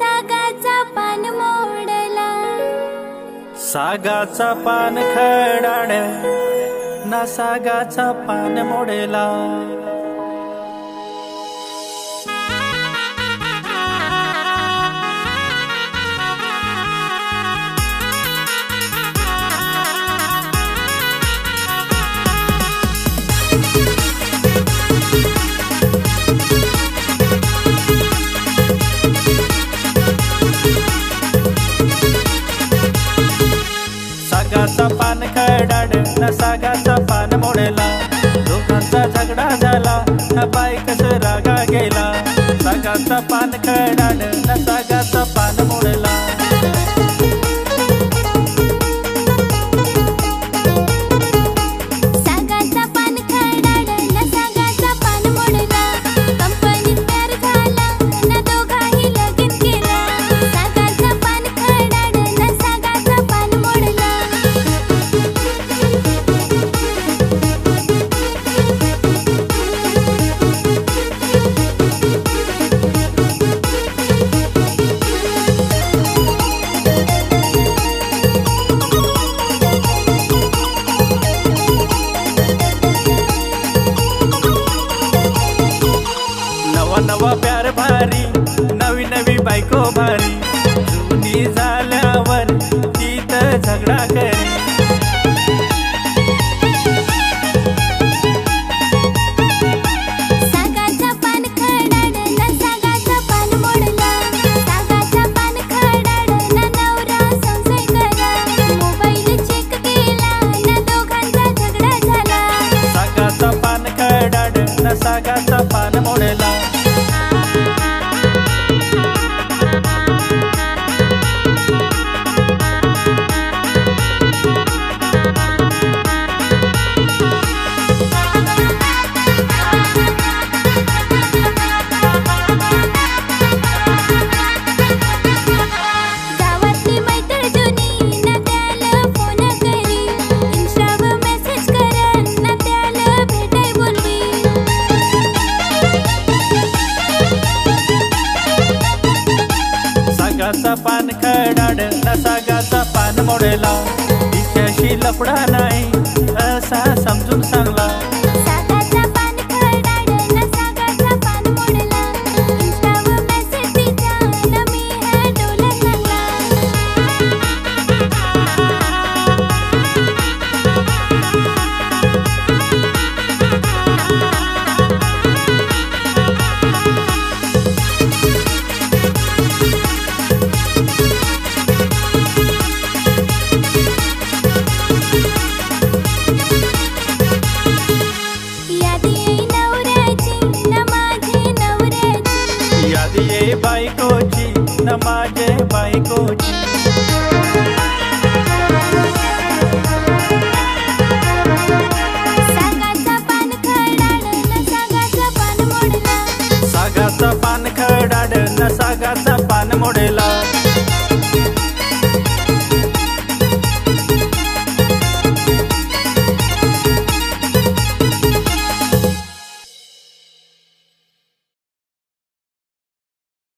सागाचा पान मोडला. सागाचा पान खडाड ना सागाचा पान मोडला. पान खडाड न सागाचा पान मोडेला. दोघांचा झगडा झाला न बायकस रागा गेला. सागाचा पान खड नवा प्यार भारी नवी नवी बायको भारी. जुनी झाल्यावर ती तर झगडा करी सागाचा पान मोडला. खडाड न सागाचा पान मोडेला. तिच्याशी लपडा नाही न माझे बायकोची पान सागाचा पान खडाड न सागाचा पान मोडेला.